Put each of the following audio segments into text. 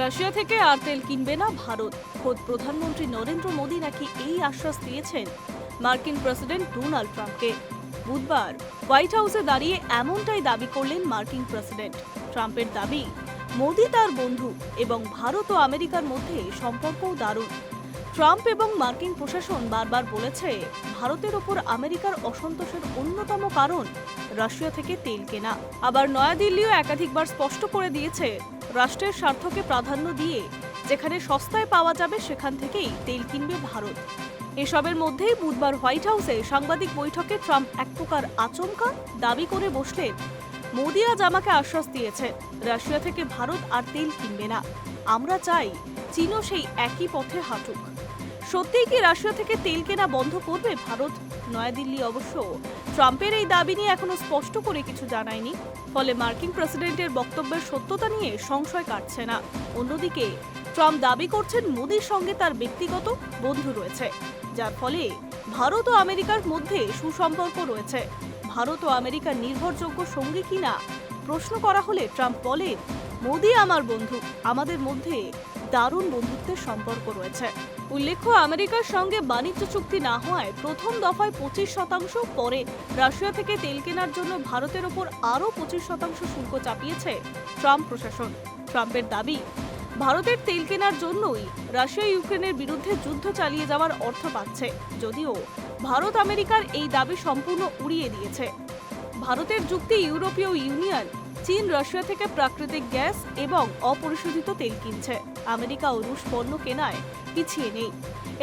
Russia থেকে আর তেল কিনবে না ভারত। খোদ প্রধানমন্ত্রী নরেন্দ্র মোদী নাকি এই আশ্বাস দিয়েছেন মার্কিন প্রেসিডেন্ট ডোনাল্ড ট্রাম্পকে। বুধবার হোয়াইট হাউসে দাঁড়িয়ে এমনটাই দাবি করলেন মার্কিন প্রেসিডেন্ট। ট্রাম্পের দাবি, মোদী তার বন্ধু এবং ভারত ও আমেরিকার মধ্যে সম্পর্কও দারুণ। ট্রাম্প এবং মার্কিন প্রশাসন বারবার বলেছে, ভারতের ওপর আমেরিকার অসন্তোষের অন্যতম কারণ রাশিয়া থেকে তেল কেনা। আবার নয়াদিল্লিও একাধিকবার স্পষ্ট করে দিয়েছে রাষ্ট্রের স্বার্থকে প্রাধান্য দিয়ে যেখানে সস্তায় পাওয়া যাবে সেখান থেকেই তেল কিনবে ভারত। এসবের মধ্যেই বুধবার হোয়াইট হাউসে সাংবাদিক বৈঠকে ট্রাম্প এক প্রকার আচমকা দাবি করে বসলে মোদি আজ আমাকে আশ্বাস দিয়েছে, রাশিয়া থেকে ভারত আর তেল কিনবে না। আমরা চাই চীনও সেই একই পথে হাঁটুক। সত্যিই কি রাশিয়া থেকে তেল কেনা বন্ধ করবে ভারত? নয়াদিল্লি অবশ্য ট্রাম্পের এই দাবি নিয়ে এখনও স্পষ্ট করে কিছু জানায়নি, ফলে মার্কিন প্রেসিডেন্টের বক্তব্যের সত্যতা নিয়ে সংশয় কাটছে না। অন্যদিকে, ট্রাম্প দাবি করছেন মোদির সঙ্গে তার ব্যক্তিগত বন্ধু রয়েছে, যার ফলে ভারত ও আমেরিকার মধ্যে সুসম্পর্ক রয়েছে। ভারত ও আমেরিকার নির্ভরযোগ্য সঙ্গী কিনা প্রশ্ন করা হলে ট্রাম্প বলেন, মোদি আমার বন্ধু, আমাদের মধ্যে দারুণ বন্ধুত্বের সম্পর্ক রয়েছে। উল্লেখ্য, আমেরিকার সঙ্গে বাণিজ্য চুক্তি না হওয়ায় প্রথম দফায় পঁচিশ শতাংশ পরে রাশিয়া থেকে তেল কেনার জন্য ভারতের ওপর আরও পঁচিশ শতাংশ শুল্ক চাপিয়েছে ট্রাম্প প্রশাসন। ট্রাম্পের দাবি, ভারতের তেল কেনার জন্যই রাশিয়া ইউক্রেনের বিরুদ্ধে যুদ্ধ চালিয়ে যাওয়ার অর্থ পাচ্ছে, যদিও ভারত আমেরিকার এই দাবি সম্পূর্ণ উড়িয়ে দিয়েছে। ভারতের যুক্তি ইউরোপীয় ইউনিয়ন চীন, রাশিয়া থেকে প্রাকৃতিক গ্যাস এবং অপরিশোধিত তেল কিনছে। আমেরিকা ও রুশ পণ্য কেনায় পিছিয়ে নেই।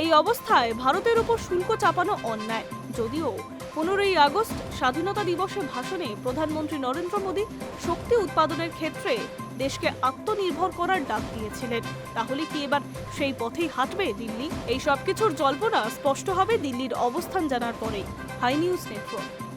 এই অবস্থায় ভারতের উপর শুল্ক চাপানো অন্যায়। যদিও পনেরোই আগস্ট স্বাধীনতা দিবসে ভাষণে প্রধানমন্ত্রী নরেন্দ্র মোদী শক্তি উৎপাদনের ক্ষেত্রে দেশকে আত্মনির্ভর করার ডাক দিয়েছিলেন। তাহলে কি এবার সেই পথেই হাঁটবে দিল্লি? এই সব কিছুর জল্পনা স্পষ্ট হবে দিল্লির অবস্থান জানার পরেই। High news network.